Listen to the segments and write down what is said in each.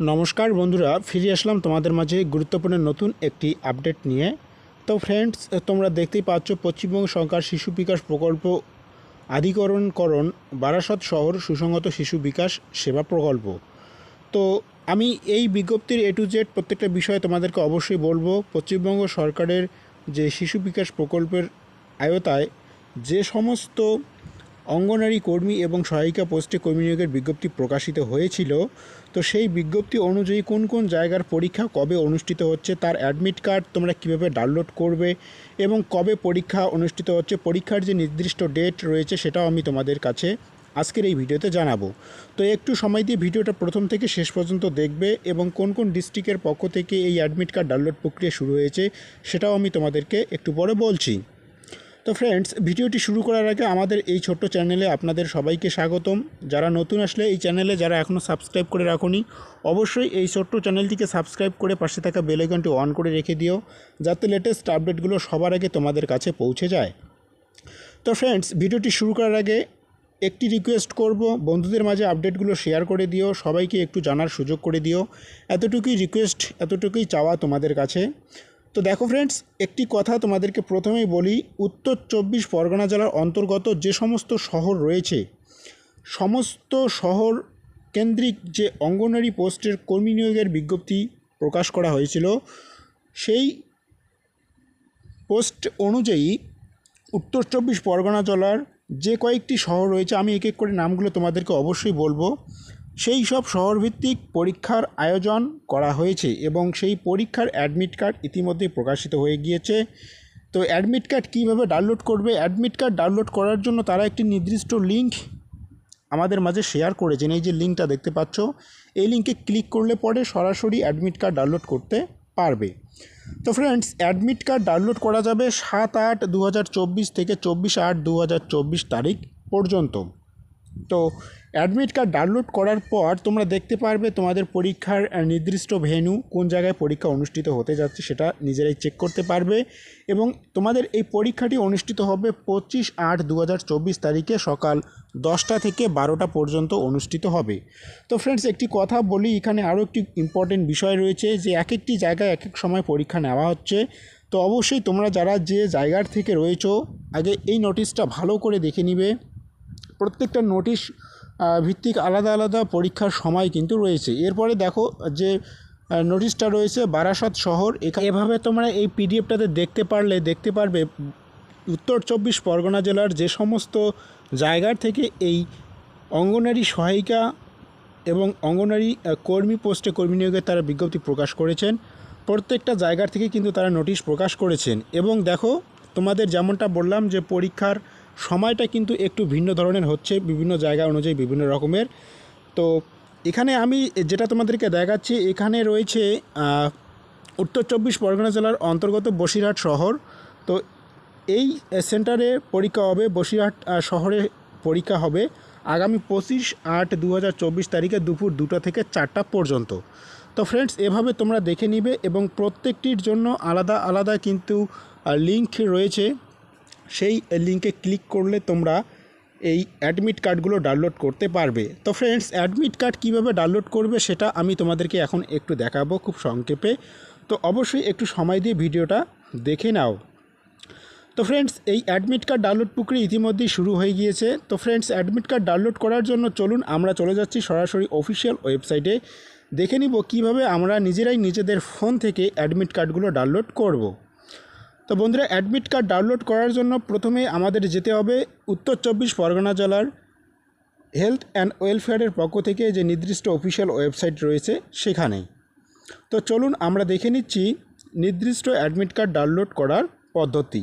নমস্কার বন্ধুরা, ফিরে আসলাম তোমাদের মাঝে গুরুত্বপূর্ণ নতুন একটি আপডেট নিয়ে। তো ফ্রেন্ডস তোমরা দেখতেই পাচ্ছ পশ্চিমবঙ্গ সরকার শিশু বিকাশ প্রকল্প আধিকরণকরণ, বারাসত শহর সুসংগত শিশু বিকাশ সেবা প্রকল্প। তো আমি এই বিজ্ঞপ্তির এ টু জেড প্রত্যেকটা বিষয়ে তোমাদেরকে অবশ্যই বলব, পশ্চিমবঙ্গ সরকারের যে শিশু বিকাশ প্রকল্পের আয়তায় যে সমস্ত অঙ্গনারী কর্মী এবং সহায়িকা পোস্টে কর্মী নিয়োগের বিজ্ঞপ্তি প্রকাশিত হয়েছিল। তো সেই বিজ্ঞপ্তি অনুযায়ী কোন কোন জায়গার পরীক্ষা কবে অনুষ্ঠিত হচ্ছে তার অ্যাডমিট কার্ড তোমরা কীভাবে ডাউনলোড করবে এবং কবে পরীক্ষা অনুষ্ঠিত হচ্ছে, পরীক্ষার যে নির্দিষ্ট ডেট রয়েছে সেটাও আমি তোমাদের কাছে আজকের এই ভিডিওতে জানাব। তো একটু সময় দিয়ে ভিডিওটা প্রথম থেকে শেষ পর্যন্ত দেখবে এবং কোন কোন ডিস্ট্রিক্টের পক্ষ থেকে এই অ্যাডমিট কার্ড ডাউনলোড প্রক্রিয়া শুরু হয়েছে সেটাও আমি তোমাদেরকে একটু পরে বলছি। তো ফ্রেন্ডস ভিডিওটি শুরু করার আগে আমাদের এই ছোট্ট চ্যানেলে আপনাদের সবাইকে স্বাগতম। যারা নতুন আসলে এই চ্যানেলে যারা এখনও সাবস্ক্রাইব করে রাখুনি, অবশ্যই এই ছোট্ট চ্যানেলটিকে সাবস্ক্রাইব করে পাশে থাকা বেল আইকনটি অন করে রেখে দিও, যাতে লেটেস্ট আপডেটগুলো সবার আগে তোমাদের কাছে পৌঁছে যায়। তো ফ্রেন্ডস ভিডিওটি শুরু করার আগে একটি রিকোয়েস্ট করব, বন্ধুদের মাঝে আপডেটগুলো শেয়ার করে দিও, সবাইকে একটু জানার সুযোগ করে দিও। এতটুকুই রিকোয়েস্ট এতটুকুই চাওয়া তোমাদের কাছে। তো দেখো ফ্রেন্ডস একটি কথা তোমাদেরকে প্রথমেই বলি, উত্তর চব্বিশ পরগনা জেলার অন্তর্গত যে সমস্ত শহর রয়েছে, সমস্ত শহর কেন্দ্রিক যে অঙ্গনারী পোস্টের কর্মী নিয়োগের বিজ্ঞপ্তি প্রকাশ করা হয়েছিল, সেই পোস্ট অনুযায়ী উত্তর চব্বিশ পরগনা জেলার যে কয়েকটি শহর রয়েছে, আমি এক এক করে নামগুলো তোমাদেরকে অবশ্যই বলব। সেই সব শহরভিত্তিক পরীক্ষার আয়োজন করা হয়েছে এবং সেই পরীক্ষার অ্যাডমিট কার্ড ইতিমধ্যেই প্রকাশিত হয়ে গিয়েছে। তো অ্যাডমিট কার্ড কীভাবে ডাউনলোড করবে? অ্যাডমিট কার্ড ডাউনলোড করার জন্য তারা একটি নির্দিষ্ট লিঙ্ক আমাদের মাঝে শেয়ার করেছেন। এই যে লিঙ্কটা দেখতে পাচ্ছ, এই লিঙ্কে ক্লিক করলে পরে সরাসরি অ্যাডমিট কার্ড ডাউনলোড করতে পারবে। তো ফ্রেন্ডস অ্যাডমিট কার্ড ডাউনলোড করা যাবে সাত আট দু থেকে চব্বিশ আট দু তারিখ পর্যন্ত। তো অ্যাডমিট কার্ড ডাউনলোড করার পর তোমরা দেখতে পারবে তোমাদের পরীক্ষার নির্দিষ্ট ভেন্যু কোন জায়গায় পরীক্ষা অনুষ্ঠিত হতে যাচ্ছে সেটা নিজেরাই চেক করতে পারবে এবং তোমাদের এই পরীক্ষাটি অনুষ্ঠিত হবে পঁচিশ আট দু তারিখে সকাল দশটা থেকে বারোটা পর্যন্ত অনুষ্ঠিত হবে। তো ফ্রেন্ডস একটি কথা বলি, এখানে আরও একটি ইম্পর্টেন্ট বিষয় রয়েছে যে এক একটি জায়গায় এক এক সময় পরীক্ষা নেওয়া হচ্ছে। তো অবশ্যই তোমরা যারা যে জায়গার থেকে রয়েছো, আগে এই নোটিশটা ভালো করে দেখে নিবে। প্রত্যেকটা নোটিশ ভিত্তিক আলাদা আলাদা পরীক্ষার সময় কিন্তু রয়েছে। এরপরে দেখো যে নোটিশটা রয়েছে বারাসাত শহর। এভাবে তোমরা এই পিডিএফটাতে দেখতে পারলে, দেখতে পারবে, উত্তর চব্বিশ পরগনা জেলার যে সমস্ত জায়গার থেকে এই অঙ্গনারী সহায়িকা এবং অঙ্গনারী কর্মী পোস্টে কর্মী নিয়োগের তারা বিজ্ঞপ্তি প্রকাশ করেছেন। প্রত্যেকটা জায়গার থেকে কিন্তু তারা নোটিশ প্রকাশ করেছেন। এবং দেখো, তোমাদের যেমনটা বললাম যে, পরীক্ষার সময়টা কিন্তু একটু ভিন্ন ধরনের হচ্ছে, বিভিন্ন জায়গা অনুযায়ী বিভিন্ন রকমের। তো এখানে আমি যেটা তোমাদেরকে দেখাচ্ছি, এখানে রয়েছে উত্তর চব্বিশ পরগনা জেলার অন্তর্গত বসিরহাট শহর। তো এই সেন্টারে পরীক্ষা হবে, বসিরহাট শহরে পরীক্ষা হবে আগামী পঁচিশ আট দু তারিখে দুপুর দুটো থেকে চারটা পর্যন্ত। তো ফ্রেন্ডস এভাবে তোমরা দেখে নিবে এবং প্রত্যেকটির জন্য আলাদা আলাদা কিন্তু লিঙ্ক রয়েছে। সেই লিঙ্কে ক্লিক করলে তোমরা এই অ্যাডমিট কার্ডগুলো ডাউনলোড করতে পারবে। তো ফ্রেন্ডস, অ্যাডমিট কার্ড কীভাবে ডাউনলোড করবে সেটা আমি তোমাদেরকে এখন একটু দেখাবো খুব সংক্ষেপে। তো অবশ্যই একটু সময় দিয়ে ভিডিওটা দেখে নাও। তো ফ্রেন্ডস, এই অ্যাডমিট কার্ড ডাউনলোড প্রক্রিয়া ইতিমধ্যেই শুরু হয়ে গিয়েছে। তো ফ্রেন্ডস, অ্যাডমিট কার্ড ডাউনলোড করার জন্য চলুন আমরা চলে যাচ্ছি সরাসরি অফিসিয়াল ওয়েবসাইটে। দেখে নিব কীভাবে আমরা নিজেরাই নিজেদের ফোন থেকে অ্যাডমিট কার্ডগুলো ডাউনলোড করব। তো বন্ধুরা অ্যাডমিট কার্ড ডাউনলোড করার জন্য প্রথমে আমাদের যেতে হবে উত্তর চব্বিশ পরগনা জেলার হেলথ অ্যান্ড ওয়েলফেয়ারের পক্ষ থেকে যে নির্দিষ্ট অফিসিয়াল ওয়েবসাইট রয়েছে সেখানে। তো চলুন আমরা দেখে নিচ্ছি নির্দিষ্ট অ্যাডমিট কার্ড ডাউনলোড করার পদ্ধতি।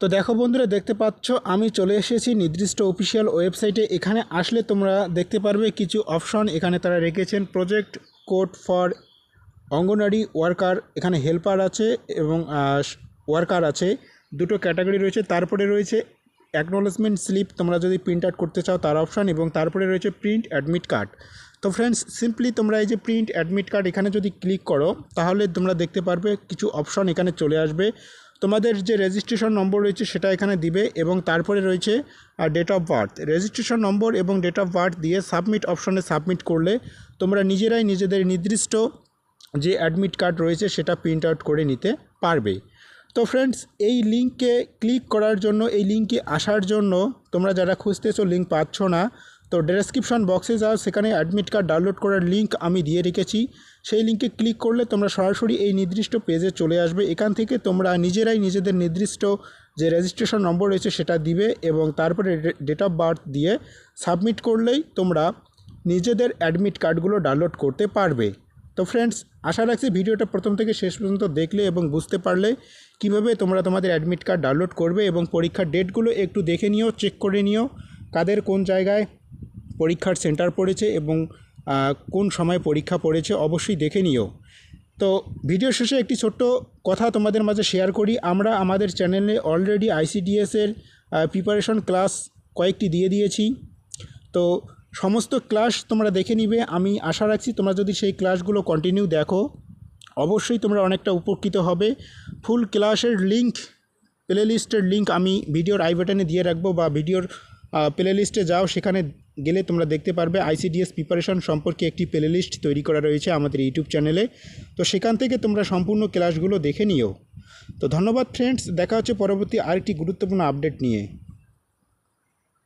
তো দেখো বন্ধুরা, দেখতে পাচ্ছ আমি চলে এসেছি নির্দিষ্ট অফিসিয়াল ওয়েবসাইটে এখানে আসলে তোমরা দেখতে পারবে কিছু অপশন এখানে তারা রেখেছেন। Project code for Anganwadi worker এখানে হেল্পার আছে এবং ওয়ার্কার আছে। দুটো ক্যাটাগরি রয়েছে, তারপরে রয়েছে অ্যাকনোলেজমেন্ট স্লিপ তোমরা যদি প্রিন্ট আউট করতে চাও তার অপশান এবং তারপরে রয়েছে প্রিন্ট অ্যাডমিট কার্ড তো ফ্রেন্ডস সিম্পলি তোমরা এই যে প্রিন্ট অ্যাডমিট কার্ড এখানে যদি ক্লিক করো, তাহলে তোমরা দেখতে পারবে কিছু অপশন এখানে চলে আসবে। তোমাদের যে রেজিস্ট্রেশন নম্বর রয়েছে সেটা এখানে দিবে এবং তারপরে রয়েছে date of birth registration number এবং ডেট অফ বার্থ দিয়ে সাবমিট অপশনে সাবমিট করলে তোমরা নিজেরাই নিজেদের নির্দিষ্ট যে অ্যাডমিট কার্ড রয়েছে সেটা প্রিন্ট আউট করে নিতে পারবে। তো ফ্রেন্ডস এই লিঙ্কে ক্লিক করার জন্য, এই লিঙ্কে আসার জন্য তোমরা যারা খুঁজতেছো লিঙ্ক পাচ্ছ না, তো ডেসক্রিপশন বক্সে যাও, সেখানে অ্যাডমিট কার্ড ডাউনলোড করার লিঙ্ক আমি দিয়ে রেখেছি। সেই লিঙ্কে ক্লিক করলে তোমরা সরাসরি এই নির্দিষ্ট পেজে চলে আসবে। এখান থেকে তোমরা নিজেরাই নিজেদের নির্দিষ্ট যে রেজিস্ট্রেশন নম্বর রয়েছে সেটা দিবে এবং তারপরে ডেট অফ বার্থ দিয়ে সাবমিট করলেই তোমরা নিজেদের অ্যাডমিট কার্ডগুলো ডাউনলোড করতে পারবে। তো ফ্রেন্ডস আশা রাখছি ভিডিওটা প্রথম থেকে শেষ পর্যন্ত দেখলে এবং বুঝতে পারলে। কীভাবে তোমরা তোমাদের অ্যাডমিট কার্ড ডাউনলোড করবে এবং পরীক্ষার ডেটগুলো একটু দেখে নিও চেক করে নিও, কাদের কোন জায়গায় পরীক্ষার সেন্টার পড়েছে এবং কোন সময় পরীক্ষা পড়েছে অবশ্যই দেখে নিও। তো ভিডিও শেষে একটি ছোট্ট কথা তোমাদের মাঝে শেয়ার করি। আমরা আমাদের চ্যানেলে অলরেডি আইসিডিএসের প্রিপারেশন ক্লাস কয়েকটি দিয়ে দিয়েছি। তো সমস্ত ক্লাস তোমরা দেখে নিবে। আমি আশা রাখছি তোমরা যদি সেই ক্লাসগুলো কন্টিনিউ দেখো, অবশ্যই তোমরা অনেকটা উপকৃত হবে। ফুল ক্লাসের লিঙ্ক প্লে লিস্টের লিঙ্ক আমি ভিডিওর আই বাটনে দিয়ে রাখব বা ভিডিওর প্লে লিস্টে যাও, সেখানে গেলে তোমরা দেখতে পারবে আইসিডিএস প্রিপারেশন সম্পর্কে একটি প্লে লিস্ট তৈরি করা রয়েছে আমাদের ইউটিউব চ্যানেলে। তো সেখান থেকে তোমরা সম্পূর্ণ ক্লাসগুলো দেখে নিও। তো ধন্যবাদ ফ্রেন্ডস দেখা হচ্ছে পরবর্তী আরেকটি গুরুত্বপূর্ণ আপডেট নিয়ে।